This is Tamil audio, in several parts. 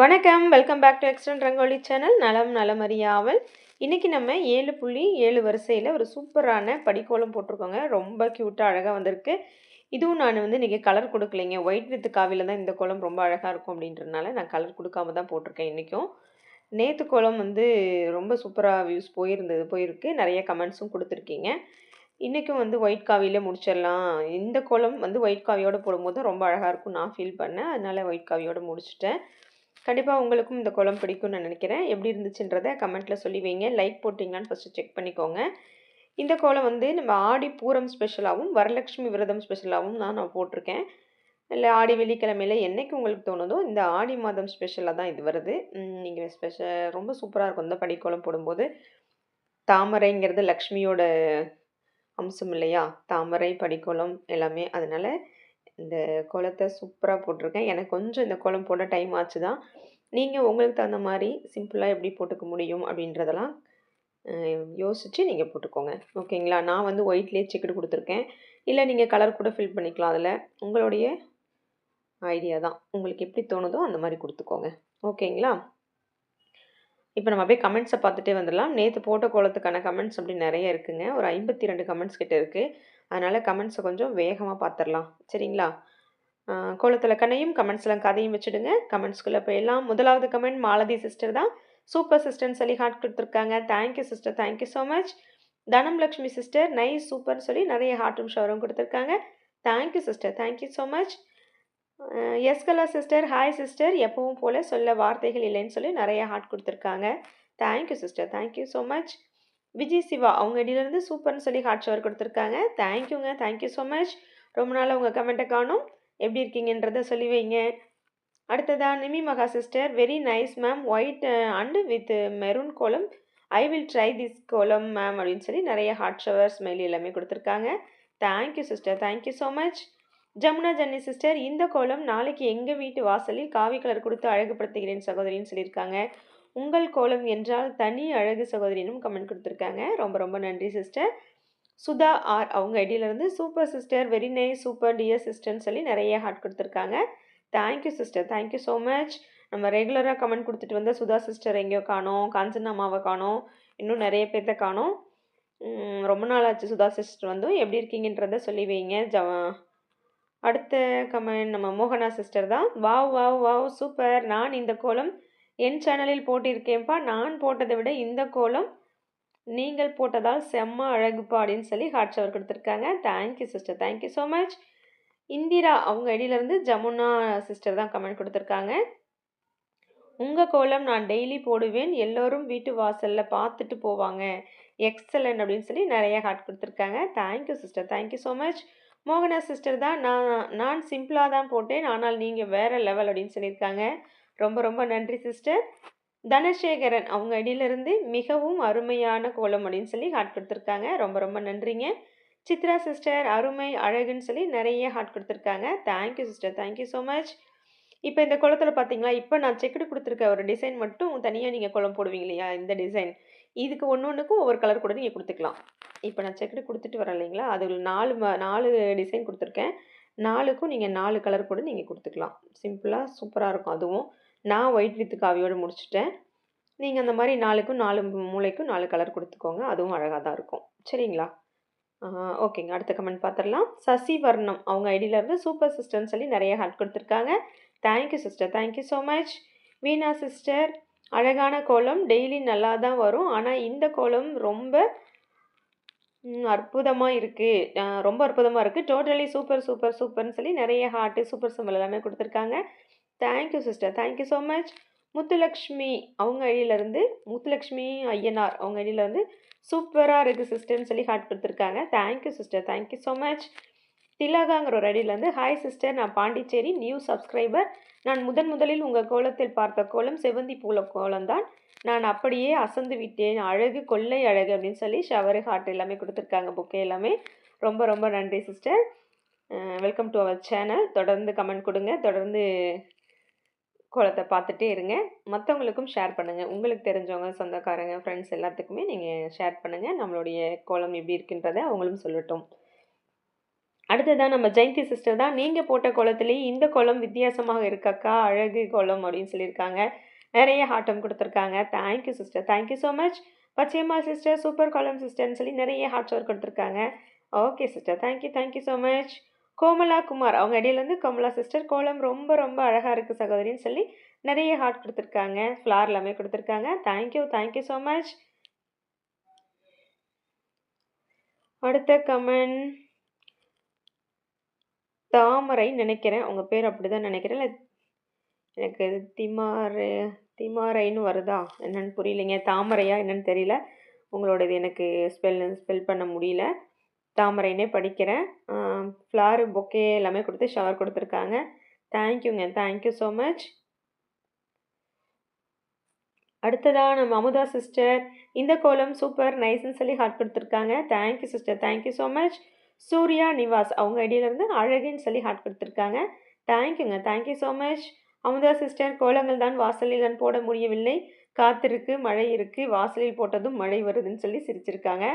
வணக்கம் வெல்கம் பேக் டு எக்ஸ்டன் ரங்கோலி சேனல் நலம் நலமறியாவல் இன்றைக்கி நம்ம ஏழு புள்ளி ஏழு வரிசையில் ஒரு சூப்பரான படிக்கோலம் போட்டிருக்கோங்க. ரொம்ப க்யூட்டாக அழகாக வந்திருக்கு. இதுவும் நான் வந்து இன்றைக்கி கலர் கொடுக்கலைங்க. ஒயிட் வித் காவியில் தான் இந்த கோலம் ரொம்ப அழகாக இருக்கும் அப்படின்றதுனால நான் கலர் கொடுக்காம தான் போட்டிருக்கேன் இன்றைக்கும் நேற்று கோலம் வந்து ரொம்ப சூப்பராக வியூஸ் போயிருந்தது போயிருக்கு. நிறைய கமெண்ட்ஸும் கொடுத்துருக்கீங்க. இன்றைக்கும் வந்து ஒயிட் காவியில் முடிச்சிடலாம். இந்த கோலம் வந்து ஒயிட் காவியோடு போடும்போது ரொம்ப அழகாக இருக்கும் நான் ஃபீல் பண்ணேன். அதனால் ஒயிட் காவியோடு முடிச்சிட்டேன். கண்டிப்பாக உங்களுக்கும் இந்த குளம் பிடிக்கும்னு நான் நினைக்கிறேன். எப்படி இருந்துச்சுன்றதை கமெண்ட்டில் சொல்லி வைங்க. லைக் போட்டிங்களான்னு ஃபஸ்ட்டு செக் பண்ணிக்கோங்க. இந்த கோலம் வந்து நம்ம ஆடி பூரம் ஸ்பெஷலாகவும் வரலட்சுமி விரதம் ஸ்பெஷலாகவும் தான் நான் போட்டிருக்கேன். இல்லை ஆடி வெள்ளிக்கிழமையில் என்றைக்கு உங்களுக்கு தோணுதோ இந்த ஆடி மாதம் ஸ்பெஷலாக தான் இது வருது. நீங்கள் ஸ்பெஷல் ரொம்ப சூப்பராக இருக்கும். இந்த படிக்கோலம் போடும்போது தாமரைங்கிறது லக்ஷ்மியோட அம்சம் இல்லையா? தாமரை படிக்கோலம் எல்லாமே. அதனால் இந்த குளத்தை சூப்பராக போட்டிருக்கேன். எனக்கு கொஞ்சம் இந்த குளம் போட டைம் ஆச்சு தான் நீங்கள் உங்களுக்கு தகுந்த மாதிரி சிம்பிளாக எப்படி போட்டுக்க முடியும் அப்படின்றதெல்லாம் யோசித்து நீங்கள் போட்டுக்கோங்க. ஓகேங்களா? நான் வந்து ஒயிட்லேயே சிக்கெட் கொடுத்துருக்கேன். இல்லை நீங்கள் கலர் கூட ஃபில் பண்ணிக்கலாம் அதில். உங்களுடைய ஐடியா தான். உங்களுக்கு எப்படி தோணுதோ அந்த மாதிரி கொடுத்துக்கோங்க. ஓகேங்களா? இப்போ நம்ம அப்படியே கமெண்ட்ஸை பார்த்துட்டே வந்துடலாம். நேற்று போட்ட கோலத்துக்கான கமெண்ட்ஸ் அப்படி நிறைய இருக்குங்க. ஒரு ஐம்பத்தி ரெண்டு கமெண்ட்ஸ் கிட்ட இருக்குது அதனால் கமெண்ட்ஸை கொஞ்சம் வேகமாக பார்த்துடலாம். சரிங்களா? கோலத்தில் கண்ணையும் கமெண்ட்ஸில் கதையும் வச்சுடுங்க. கமெண்ட்ஸ்குள்ளே போயிடலாம். முதலாவது கமெண்ட் மாலதி சிஸ்டர் தான். சூப்பர் சிஸ்டர்னு சொல்லி ஹார்ட் கொடுத்துருக்காங்க. Thank you sister thank you so much Dhanam Lakshmi sister nice சூப்பர்னு சொல்லி நிறைய ஹார்ட்டும் ஷவரும் கொடுத்துருக்காங்க. Thank you sister thank you so much Eskala sister hi sister எப்பவும் போல் சொல்ல வார்த்தைகள் இல்லைன்னு சொல்லி நிறைய ஹார்ட் கொடுத்துருக்காங்க. Thank you sister thank you so much Vijay Siva அவங்க இடையிலேருந்து சூப்பர்னு சொல்லி ஹார்ட் ஷவர் கொடுத்துருக்காங்க. தேங்க்யூங்க தேங்க்யூ ஸோ மச் ரொம்ப நாள் உங்கள் கமெண்ட்டை காணும். எப்படி இருக்கீங்கன்றதை சொல்லி வைங்க. அடுத்ததாக Nimi Maha sister very nice ma'am white and with maroon கோலம். ஐ வில் ட்ரை திஸ் கோலம் மேம் அப்படின்னு சொல்லி நிறைய ஹாட் ஷவர் மெயில் எல்லாமே கொடுத்துருக்காங்க. Thank you sister thank you so much Jamuna Janni sister இந்த கோலம் நாளைக்கு எங்கள் வீட்டு வாசலில் காவி கலர் கொடுத்து அழகுபடுத்துகிறேன் சகோதரின்னு சொல்லியிருக்காங்க. உங்கள் கோலம் என்றால் தனி அழகு சகோதரினும் கமெண்ட் கொடுத்துருக்காங்க. ரொம்ப ரொம்ப நன்றி சிஸ்டர் சுதா ஆர் அவங்க ஐடியிலேருந்து super sister very nice super dear சிஸ்டர்ன்னு சொல்லி நிறைய ஹார்ட் கொடுத்துருக்காங்க. Thank you sister thank you so much நம்ம ரெகுலராக கமெண்ட் கொடுத்துட்டு வந்த சுதா சிஸ்டர் எங்கேயோ காணோம் காஞ்சனா அம்மாவை காணோம் இன்னும் நிறைய பேர்த்த காணோம். ரொம்ப நாள் ஆச்சு சுதா சிஸ்டர் வந்தும். எப்படி இருக்கீங்கன்றத சொல்லி வைங்க. ஜ அடுத்த கமெண்ட் நம்ம மோகனா சிஸ்டர் தான். வாவ் வாவ் வாவ் சூப்பர் நான் இந்த கோலம் என் சேனலில் போட்டிருக்கேன்ப்பா. நான் போட்டதை விட இந்த கோலம் நீங்கள் போட்டதால் செம்ம அழகுப்பா அப்படின்னு சொல்லி ஹார்ட் ஷவர் கொடுத்துருக்காங்க. Thank you sister thank you so much Indira அவங்க ஐடியிலேருந்து ஜமுனா சிஸ்டர் தான் கமெண்ட் கொடுத்துருக்காங்க. உங்கள் கோலம் நான் டெய்லி போடுவேன். எல்லோரும் வீட்டு வாசலில் பார்த்துட்டு போவாங்க. எக்ஸலன் அப்படின்னு சொல்லி நிறைய ஹார்ட் கொடுத்துருக்காங்க. Thank you sister thank you so much மோகனா சிஸ்டர் தான். நான் நான் சிம்பிளாக தான் போட்டேன். ஆனால் நீங்கள் வேறு லெவல் அப்படின்னு சொல்லியிருக்காங்க. ரொம்ப ரொம்ப நன்றி சிஸ்டர் தனசேகரன் அவங்க அடியிலிருந்து மிகவும் அருமையான கோலம் அப்படின்னு சொல்லி ஹார்ட் கொடுத்துருக்காங்க. ரொம்ப ரொம்ப நன்றிங்க. சித்ரா சிஸ்டர் அருமை அழகுன்னு சொல்லி நிறைய ஹார்ட் கொடுத்துருக்காங்க. Thank you sister thank you so much இப்போ இந்த குளத்தில் பார்த்தீங்களா இப்போ நான் செக்குடு கொடுத்துருக்க ஒரு டிசைன் மட்டும் தனியாக நீங்கள் குளம் போடுவீங்க இல்லையா இந்த டிசைன் இதுக்கு ஒன்று ஒன்றுக்கும் ஒவ்வொரு கலர் கூட நீங்கள் கொடுத்துக்கலாம். இப்போ நான் செக்குடு கொடுத்துட்டு வரேன் இல்லைங்களா அது நாலு நாலு டிசைன் கொடுத்துருக்கேன். நாலுக்கும் நீங்கள் நாலு கலர் கூட நீங்கள் கொடுத்துக்கலாம். சிம்பிளாக சூப்பராக இருக்கும் அதுவும். நான் ஒயிட் வித் காவியோடு முடிச்சுட்டேன். நீங்கள் அந்த மாதிரி நாலுக்கும் நாலு மூளைக்கும் நாலு கலர் கொடுத்துக்கோங்க அதுவும் அழகாக தான் இருக்கும். சரிங்களா? ஓகேங்க அடுத்த கமெண்ட் பார்த்துடலாம் சசி வர்ணம் அவங்க ஐடியிலேருந்து சூப்பர் சிஸ்டர்னு சொல்லி நிறைய ஹார்ட் கொடுத்துருக்காங்க. Thank you sister thank you so much Veena sister அழகான கோலம். டெய்லி நல்லா தான் வரும். ஆனால் இந்த கோலம் ரொம்ப அற்புதமாக இருக்குது ரொம்ப அற்புதமாக இருக்குது டோட்டலி சூப்பர் சூப்பர் சூப்பர்னு சொல்லி நிறைய ஹார்ட்டு சூப்பர் சிம்பிள் எல்லாமே கொடுத்துருக்காங்க. Thank you sister thank you so much Muthulakshmi அவங்க ஐடியிலேருந்து முத்துலக்ஷ்மி ஐயனார் அவங்க ஐடியிலேருந்து சூப்பராக இருக்குது சிஸ்டர்னு சொல்லி ஹார்ட் கொடுத்துருக்காங்க. Thank you sister thank you so much திலகாங்கிற ஒரு அடியிலேருந்து ஹாய் சிஸ்டர் நான் பாண்டிச்சேரி நியூ சப்ஸ்கிரைபர் நான் முதன் முதலில் உங்கள் கோலத்தில் பார்த்த கோலம் செவந்தி பூல கோலம் தான் நான் அப்படியே அசந்து விட்டேன். அழகு கொள்ளை அழகு அப்படின்னு சொல்லி ஷவரு ஹார்ட் எல்லாமே கொடுத்துருக்காங்க. புக்கே எல்லாமே. ரொம்ப ரொம்ப நன்றி sister welcome to our channel தொடர்ந்து கமெண்ட் கொடுங்க. தொடர்ந்து கோலத்தை பார்த்துட்டே இருங்க. மற்றவங்களுக்கும் ஷேர் பண்ணுங்கள் உங்களுக்கு தெரிஞ்சவங்க சொந்தக்காரங்க ஃப்ரெண்ட்ஸ் எல்லாத்துக்குமே நீங்கள் ஷேர் பண்ணுங்கள் நம்மளுடைய கோலம் எப்படி இருக்குன்றதை அவங்களும் சொல்லட்டும். அடுத்ததான் நம்ம ஜெயந்தி சிஸ்டர் தான். நீங்கள் போட்ட கோலத்துலேயே இந்த குளம் வித்தியாசமாக இருக்கக்கா? அழகு கோலம் அப்படின்னு சொல்லியிருக்காங்க. நிறைய ஹார்ட்டம் கொடுத்துருக்காங்க. Thank you sister thank you so much Pachaiyamma sister super கோலம் சிஸ்டர்னு சொல்லி நிறைய ஹார்ட் ஒர்க் கொடுத்துருக்காங்க. Okay sister thank you thank you so much Komala Kumar. அவங்க இடையிலேருந்து கோமலா சிஸ்டர் கோலம் ரொம்ப ரொம்ப அழகாக இருக்குது சகோதரின்னு சொல்லி நிறைய ஹார்ட் கொடுத்துருக்காங்க. ஃப்ளார் எல்லாமே கொடுத்துருக்காங்க. Thank you thank you so much அடுத்த கமெண்ட் தாமரை நினைக்கிறேன். உங்கள் பேர் அப்படி தான் நினைக்கிறேன். இல்லை எனக்கு திமாறு திமாரைன்னு வருதா? என்னன்னு புரியலைங்க. தாமரையா என்னன்னு தெரியல. உங்களோட இது எனக்கு ஸ்பெல் ஸ்பெல் பண்ண முடியல. தாமரைனே படிக்கிறேன். ஃப்ளாரு பொக்கே எல்லாமே கொடுத்து ஷவர் கொடுத்துருக்காங்க. தேங்க்யூங்க தேங்க்யூ ஸோ மச் அடுத்ததாக நம்ம அமுதா சிஸ்டர் இந்த கோலம் சூப்பர் நைஸ்ன்னு சொல்லி ஹார்ட் கொடுத்துருக்காங்க. Thank you sister thank you so much Surya Nivas. அவங்க ஐடியிலேருந்து அழகுன்னு சொல்லி ஹார்ட் கொடுத்துருக்காங்க. தேங்க்யூங்க thank you so much Amudha sister கோலங்கள் தான் வாசலில் நான் போட முடியவில்லை. காத்திருக்கு மழை இருக்குது வாசலில் போட்டதும் மழை வருதுன்னு சொல்லி சிரிச்சிருக்காங்க.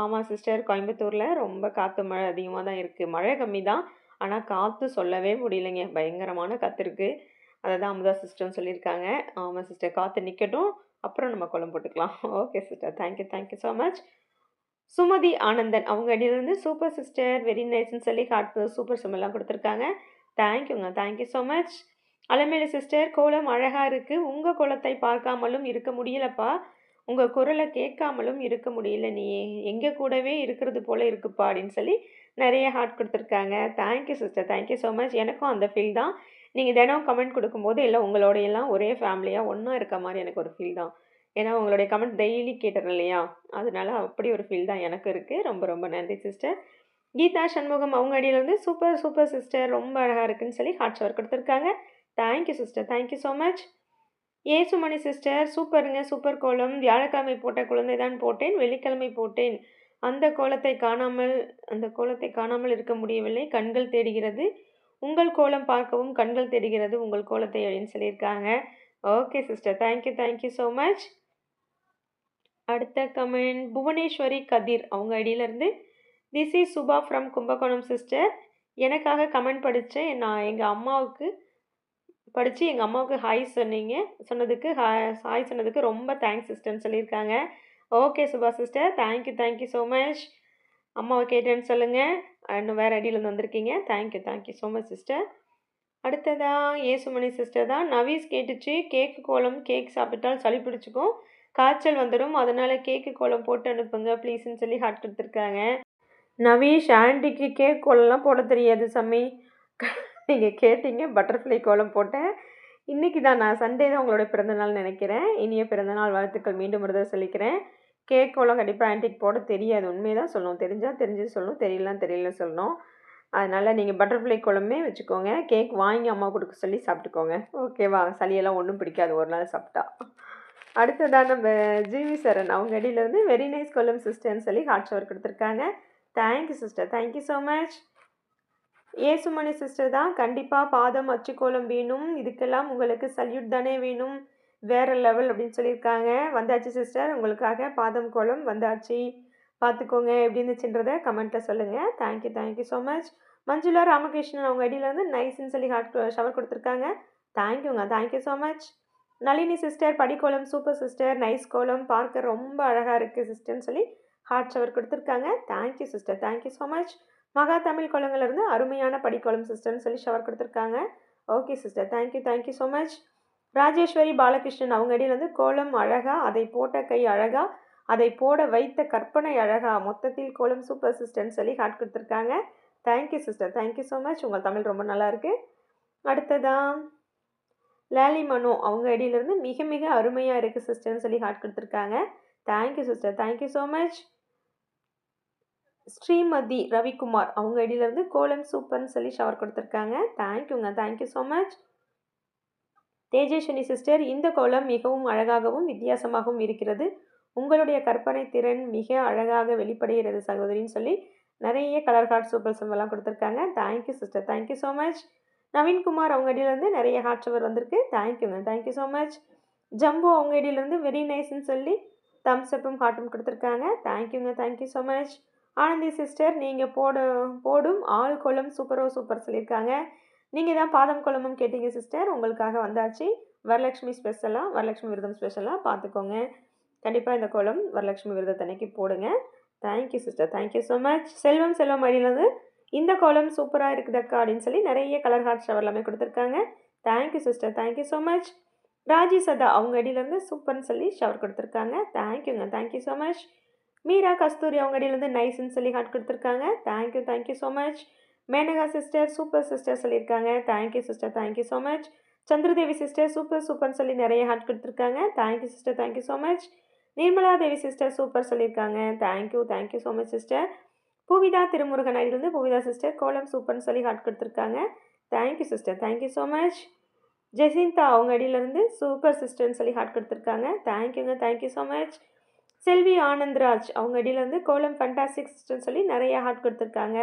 ஆமாம் சிஸ்டர் கோயம்புத்தூரில் ரொம்ப காற்று மழை அதிகமாக தான் இருக்குது மழை கம்மி தான். ஆனால் காற்று சொல்லவே முடியலைங்க. பயங்கரமான காற்று இருக்குது அதை தான் அமுதா சிஸ்டர்னு சொல்லியிருக்காங்க. ஆமாம் சிஸ்டர் காற்று நிற்கட்டும் அப்புறம் நம்ம குழம்பு போட்டுக்கலாம். Okay sister thank you thank you so much Sumathi Anandan. அவங்க அடியிலேருந்து சூப்பர் சிஸ்டர் வெரி நைஸ்ன்னு சொல்லி ஹார்ட் சூப்பர் சிம்மெல்லாம் கொடுத்துருக்காங்க. தேங்க்யூங்க thank you so much Alamelu sister கோலம் அழகாக இருக்குது உங்கள் கோலத்தை பார்க்காமலும் இருக்க முடியலப்பா. உங்கள் குரலை கேட்காமலும் இருக்க முடியல நீ. எங்கள் கூடவே இருக்கிறது போல் இருக்குப்பா அப்படின்னு சொல்லி நிறைய ஹார்ட் கொடுத்துருக்காங்க. Thank you sister thank you so much எனக்கும் அந்த ஃபீல் தான். நீங்கள் தினம் கமெண்ட் கொடுக்கும்போது எல்லாம் உங்களோடையெல்லாம் ஒரே ஃபேமிலியாக ஒன்றா இருக்க மாதிரி எனக்கு ஒரு ஃபீல் தான். ஏன்னா உங்களுடைய கமெண்ட் டெய்லி கேட்டுறேன் இல்லையா? அதனால அப்படி ஒரு ஃபீல் தான் எனக்கு இருக்குது ரொம்ப ரொம்ப நன்றி சிஸ்டர் கீதா சண்முகம் அவங்க அடியிலேருந்து சூப்பர் சூப்பர் சிஸ்டர் ரொம்ப அழகாக இருக்குன்னு சொல்லி ஹார்ட் ஷவர் கொடுத்துருக்காங்க. Thank you sister thank you so much Yesumani sister சூப்பருங்க சூப்பர் கோலம். வியாழக்கிழமை போட்ட குழந்தை தான் போட்டேன். வெள்ளிக்கிழமை போட்டேன். அந்த கோலத்தை காணாமல் அந்த கோலத்தை காணாமல் இருக்க முடியவில்லை. கண்கள் தேடுகிறது. உங்கள் கோலம் பார்க்கவும் கண்கள் தேடுகிறது. உங்கள் கோலத்தை அப்படின்னு சொல்லியிருக்காங்க. Okay sister thank you thank you so much அடுத்த கமெண்ட் புவனேஸ்வரி கதிர். அவங்க ஐடியிலேருந்து this is Subha from Kumbakonam sister எனக்காக கமெண்ட் படித்தேன் நான் எங்கள் அம்மாவுக்கு படித்து எங்கள் அம்மாவுக்கு ஹாய் சொன்னீங்க. சொன்னதுக்கு ஹாய் சொன்னதுக்கு ரொம்ப தேங்க்ஸ் சிஸ்டர்னு சொல்லியிருக்காங்க. Okay Subha sister thank you thank you so much அம்மாவை கேட்டேன்னு சொல்லுங்கள் இன்னும் வேறு அடியிலேருந்து வந்திருக்கீங்க. Thank you thank you so much sister அடுத்ததாக ஏசுமணி சிஸ்டர் தான். நவீஸ் கேட்டுச்சு. கேக்கு கோலம் கேக் சாப்பிட்டால் சளி பிடிச்சிக்கும். காய்ச்சல் வந்துடும் அதனால் கேக்கு கோலம் போட்டு அனுப்புங்க. ப்ளீஸ்ன்னு சொல்லி ஹார்ட் கொடுத்துருக்காங்க நவீஷ் ஆண்டிக்கு கேக் கோலம்லாம் போட தெரியாது சம்மி. நீங்கள் கேட்டீங்க பட்டர்ஃப்ளை கோலம் போட்டேன். இன்றைக்கி தான் நான் சண்டே தான் உங்களோட பிறந்தநாள் நினைக்கிறேன். இனிய பிறந்தநாள் வாழ்த்துக்கள் மீண்டும் ஒரு தான் சொல்லிக்கிறேன். கேக் கோலம் கண்டிப்பாக ஆண்டிக் போட தெரியாது. உண்மையை தான் சொல்லணும். தெரிஞ்சால் தெரிஞ்சு சொல்லணும். தெரியலாம் தெரியல சொல்லணும். அதனால் நீங்கள் பட்டர்ஃப்ளை குழம்பே வச்சுக்கோங்க. கேக் வாங்கி அம்மா கொடுக்க சொல்லி சாப்பிட்டுக்கோங்க. ஓகேவா சளியெல்லாம் ஒன்றும் பிடிக்காது. ஒரு நாள் சாப்பிட்டா. அடுத்ததாக நம்ம ஜிவி சரண் அவங்க அடியிலேருந்து வெரி நைஸ் கொல்லம் சிஸ்டர்னு சொல்லி ஹார்ட் ஷவர் கொடுத்துருக்காங்க. Thank you sister thank you so much Yesumani sister தான் கண்டிப்பாக பாதம் அச்சுக்கோலம் வேணும். இதுக்கெல்லாம் உங்களுக்கு சல்யூட் தானே வேணும். வேறு லெவல் அப்படின்னு சொல்லியிருக்காங்க. வந்தாச்சு சிஸ்டர் உங்களுக்காக பாதம் கோலம் வந்தாச்சு. பார்த்துக்கோங்க. எப்படி இருந்துச்சுன்றதை கமெண்ட்டில் சொல்லுங்கள் thank you thank you so much Manjula Ramakrishnan அவங்க அடியிலேருந்து நைஸ்ன்னு சொல்லி ஹார்ட் ஷவர் கொடுத்துருக்காங்க. தேங்க்யூங்க thank you so much Nalini sister படிக்கோலம் super sister nice கோலம் பார்க்க ரொம்ப அழகாக இருக்குது சிஸ்டர்னு சொல்லி ஹார்ட் ஷவர் கொடுத்துருக்காங்க. Thank you sister thank you so much Maha Tamil கோலங்கள்லேருந்து அருமையான படிக்கோலம் சிஸ்டர்னு சொல்லி ஷவர் கொடுத்துருக்காங்க. Okay sister thank you thank you so much Rajeswari Balakrishnan அவங்க அடியிலேருந்து கோலம் அழகா அதை போட்ட கை அழகா அதை போட வைத்த கற்பனை அழகா மொத்தத்தில் கோலம் சூப்பர் சிஸ்டர்னு சொல்லி ஹார்ட் கொடுத்துருக்காங்க. Thank you sister thank you so much உங்கள் தமிழ் ரொம்ப நல்லாயிருக்கு அடுத்ததான் லேலி மனோ அவங்க ஐடியிலேருந்து மிக மிக அருமையாக இருக்குது சிஸ்டர்னு சொல்லி ஹார்ட் கொடுத்துருக்காங்க. Thank you sister thank you so much Srimathi Ravikumar அவங்க ஐடியிலேருந்து கோலம் சூப்பர்னு சொல்லி ஷவர் கொடுத்துருக்காங்க. தேங்க்யூங்க thank you so much Tejaswini sister இந்த கோலம் மிகவும் அழகாகவும் வித்தியாசமாகவும் இருக்கிறது. உங்களுடைய கற்பனை திறன் மிக அழகாக வெளிப்படுகிறது சகோதரின்னு சொல்லி நிறைய கலர் ஹார்ட் சூப்பர் சிம்பெல்லாம் கொடுத்துருக்காங்க. Thank you sister thank you so much Naveenkumar அவங்க இடையிலேருந்து நிறைய ஹார்ட் ஷவர் வந்திருக்கு. தேங்க்யூங்க தேங்க்யூ ஸோ மச் ஜம்பு அவங்க இடையிலேருந்து வெரி நைஸ்ன்னு சொல்லி தம்ஸ் அப்பும் ஹார்ட்டும் கொடுத்துருக்காங்க. தேங்க்யூங்க thank you so much Anandhi sister நீங்கள் போட போடும் ஆள் குளம் சூப்பரோ சூப்பர் சொல்லியிருக்காங்க. நீங்கள் தான் பாதம் குளமும் கேட்டீங்க சிஸ்டர் உங்களுக்காக வந்தாச்சு. வரலட்சுமி ஸ்பெஷலாக வரலட்சுமி விரதம் ஸ்பெஷலாக பார்த்துக்கோங்க. கண்டிப்பாக இந்த குளம் வரலட்சுமி விரதத்தன்னைக்கு போடுங்க. Thank you sister thank you so much Selvam Selvam அடியிலேருந்து இந்த கோலம் சூப்பராக இருக்குதக்கா அப்படின்னு சொல்லி நிறைய கலர் ஹார்ட் ஷவர் எல்லாமே கொடுத்துருக்காங்க. Thank you sister thank you so much Raji Sadha அவங்க அடியிலேருந்து சூப்பர்னு சொல்லி ஷவர் கொடுத்துருக்காங்க. தேங்க்யூங்க thank you so much Meera Kasthuri அவங்க அடியிலேருந்து நைஸ்ன்னு சொல்லி ஹார்ட் கொடுத்துருக்காங்க. Thank you thank you so much Menaka sister super sister சொல்லியிருக்காங்க. Thank you sister thank you so much Chandradevi sister super சூப்பர்னு சொல்லி நிறைய ஹார்ட் கொடுத்துருக்காங்க. Thank you sister thank you so much Nirmala Devi sister super சொல்லியிருக்காங்க. Thank you thank you so much sister Poovitha Thirumurugan அடியிலிருந்து Poovitha sister கோலம் சூப்பர்னு சொல்லி ஹார்ட் கொடுத்துருக்காங்க. Thank you sister thank you so much Jacintha அவங்க அடியிலேருந்து சூப்பர் சிஸ்டர்னு சொல்லி ஹார்ட் கொடுத்துருக்காங்க. தேங்க்யூங்க thank you so much Selvi Anandraj அவங்க அடியிலேருந்து கோலம் ஃபண்டாஸ்டிக் சிஸ்டர்னு சொல்லி நிறைய ஹார்ட் கொடுத்துருக்காங்க.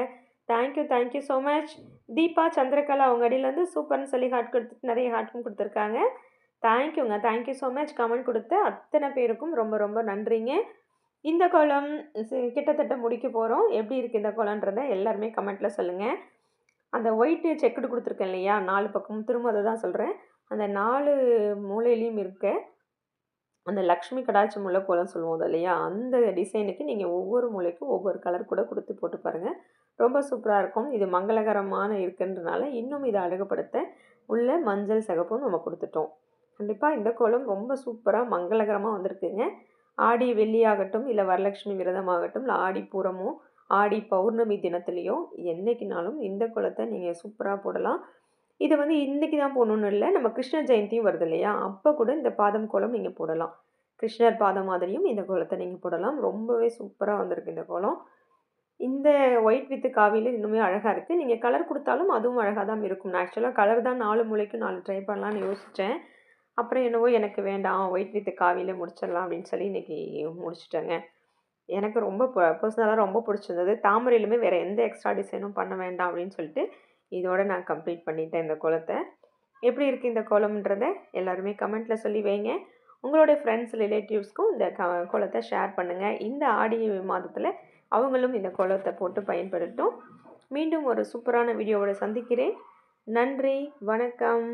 Thank you thank you so much Deepa Chandrakala அவங்க அடியிலேருந்து சூப்பர்னு சொல்லி ஹார்ட் கொடுத்துட்டு நிறைய ஹார்ட்டும் கொடுத்துருக்காங்க. தேங்க்யூங்க தேங்க்யூ ஸோ மச் கமெண்ட் கொடுத்த அத்தனை பேருக்கும் ரொம்ப ரொம்ப நன்றிங்க. இந்த கோலம் சி- கிட்டத்தட்ட முடிக்க போகிறோம் எப்படி இருக்குது இந்த கோலன்றதை எல்லாருமே கமெண்ட்டில் சொல்லுங்கள் அந்த ஒயிட்டு செக்குடு கொடுத்துருக்கேன் இல்லையா? நாலு பக்கமும் திரும்ப அதை தான் சொல்கிறேன் அந்த நாலு மூலையிலையும் இருக்க அந்த லக்ஷ்மி கடாட்சம் உள்ள கோலம் சொல்லுவோம் இல்லையா? அந்த டிசைனுக்கு நீங்கள் ஒவ்வொரு மூலைக்கும் ஒவ்வொரு கலர் கூட கொடுத்து போட்டு பாருங்கள் ரொம்ப சூப்பராக இருக்கும். இது மங்களகரமான இருக்குன்றனால இன்னும் இதை அழகுபடுத்த உள்ள மஞ்சள் சிகப்பும் நம்ம கொடுத்துட்டோம். கண்டிப்பாக இந்த கோலம் ரொம்ப சூப்பராக மங்களகரமாக வந்திருக்குங்க. ஆடி வெள்ளியாகட்டும் இல்லை வரலட்சுமி விரதமாகட்டும் இல்லை ஆடி பூரமோ ஆடி பௌர்ணமி தினத்துலேயோ என்றைக்குனாலும் இந்த குளத்தை நீங்கள் சூப்பராக போடலாம். இது வந்து இன்றைக்கி தான் போடணும்னு இல்லை நம்ம கிருஷ்ண ஜெயந்தியும் வருது இல்லையா? அப்போ கூட இந்த பாதம் கோலம் நீங்கள் போடலாம். கிருஷ்ணர் பாதம் மாதிரியும் இந்த கோலத்தை நீங்கள் போடலாம். ரொம்பவே சூப்பராக வந்திருக்கு இந்த கோலம். இந்த ஒயிட் வித்து காவியில் இன்னுமே அழகாக இருக்குது நீங்கள் கலர் கொடுத்தாலும் அதுவும் அழகாக தான் இருக்கும். நான் ஆக்சுவலாக கலர் தான் நாலு மூளைக்கும் நாலு ட்ரை பண்ணலான்னு யோசித்தேன் அப்புறம் என்னவோ எனக்கு வேண்டாம் ஒயிட் வித் காவியில் முடிச்சிடலாம் அப்படின்னு சொல்லி இன்றைக்கி முடிச்சிட்டேங்க. எனக்கு ரொம்ப பர்சனலாக ரொம்ப பிடிச்சிருந்தது. தாமரையிலுமே வேறு எந்த எக்ஸ்ட்ரா டிசைனும் பண்ண வேண்டாம் அப்படின்னு சொல்லிட்டு இதோட நான் கம்ப்ளீட் பண்ணிட்டேன் இந்த கோலத்தை எப்படி இருக்குது இந்த கோலம்ன்றதை எல்லாருமே கமெண்ட்டில் சொல்லி வைங்க. உங்களுடைய ஃப்ரெண்ட்ஸ் ரிலேட்டிவ்ஸ்க்கும் இந்த க கோலத்தை ஷேர் பண்ணுங்கள் இந்த ஆடி மாதத்தில் அவங்களும் இந்த கோலத்தை போட்டு பயன்படுத்தும் மீண்டும் ஒரு சூப்பரான வீடியோவோட சந்திக்கிறேன். நன்றி வணக்கம்.